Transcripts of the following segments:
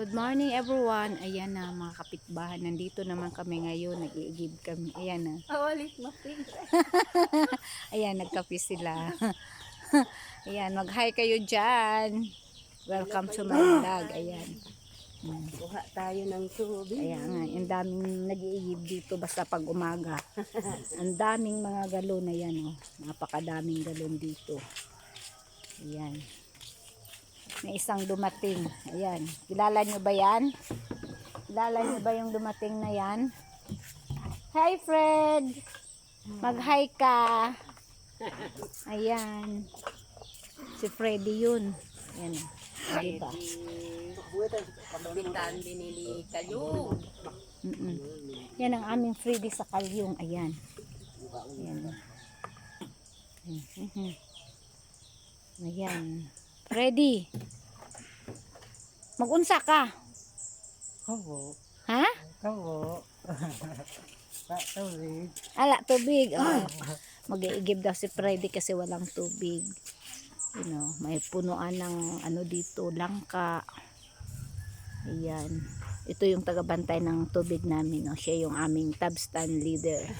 Good morning everyone. Ayan na mga kapitbahan. Nandito naman kami ngayon. Nag-iigib kami. Ayan na. Awalit maping. Ayan, nagkape sila. Ayan, mag-hi kayo dyan. Welcome to my vlog. Ayan. Kuha tayo ng tubig. Ayan nga, ang daming nag-iigib dito basta pag umaga. ang daming mga galon na yan. Oh. Napakadaming galon dito. Ayan. May isang dumating. Ayan. Kilala nyo ba yan? Kilala nyo ba yung dumating na yan? Hi Fred! Mag-hi ka! Ayan. Si Freddy yun. Ayan. Diba? Bitan binili kayo. Mm-mm. Yan ang aming Freddy sa kalyong. Ayan. Ayan. Mhm. Ayan. Freddy. Magunsa ka. Kawo, Ha? kawo. Tubig. Ala, tubig. Oh. Mag-iigib daw si Freddy kasi walang tubig. You know, may punuan ng ano dito, langka. Ayan. Ito yung tagabantay ng tubig namin. No? Siya yung aming tabstan leader.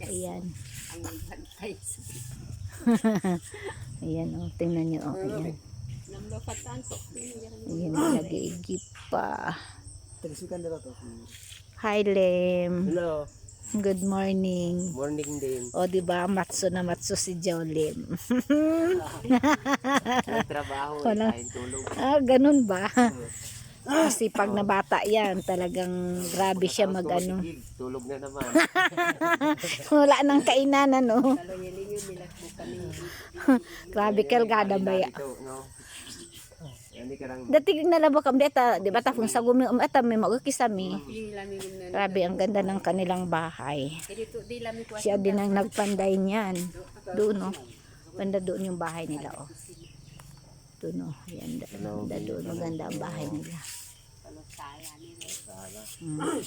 Ayan. Ayan, oh, tingnan nyo, oh, ayan. Ayan, nag-iigip pa. Hi, Lem. Hello. Good morning. Morning din. O, di ba, matso na matso si Jolem. Nagtrabaho, Wala. kain tulog. ah, ganun ba? Kasi pag na bata yan, talagang grabe siya mag ano. Tulog na naman. Wala nang kainan, ano. Grabe kalgada ba ya. Ito, no? Hindi ka lang. Dati nalaba kam deta, di ba tafong sa gumi um ata may magkisami. Gumna. Grabe ang ganda ng kanilang bahay. Ko. Siya din ang nagpanday niyan. Doon, no. Banda doon yung bahay nila, oh. Doon, no. Yan, da- banda doon. Maganda ang bahay nila. Mm.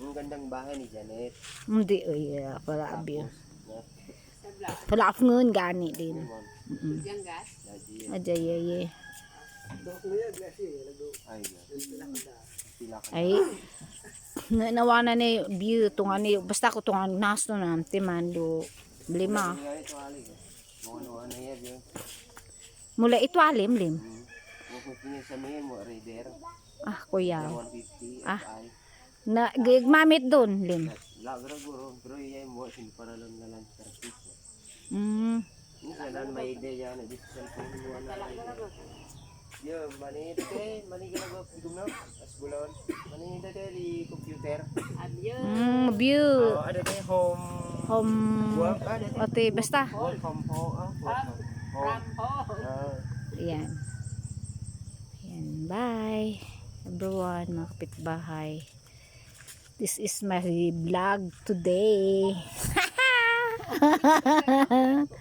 Ang gandang bahay ni Janet. Hindi, oy, uh, para abyo. No? Sabla. Wala ako ngun gani din. Lemon. Mm-mm. Diyan gas. Lagi. Ajay, ay. Ay, na nawana ni view tunga ni basta ko tunga nas no nam timando lima. Mula ito alim lim. Sa mo, Raider. Ah, kuya. 150. Ah. Na gigmamit doon lim. Lagra guro, pero iya mo sin para lang na lang service. Mm. Sana may ideya na dito sa phone mo na. Yo, mani te, mani ka ba pigum na? As bulon. Mani te di computer. Abyo. Mm, view. Oh, ada te home Home work ada te. Ote, basta. Work from home. Ah, work from home. Ah, Ayan. Ayan, bye. Everyone, mga kapitbahay. This is my vlog today.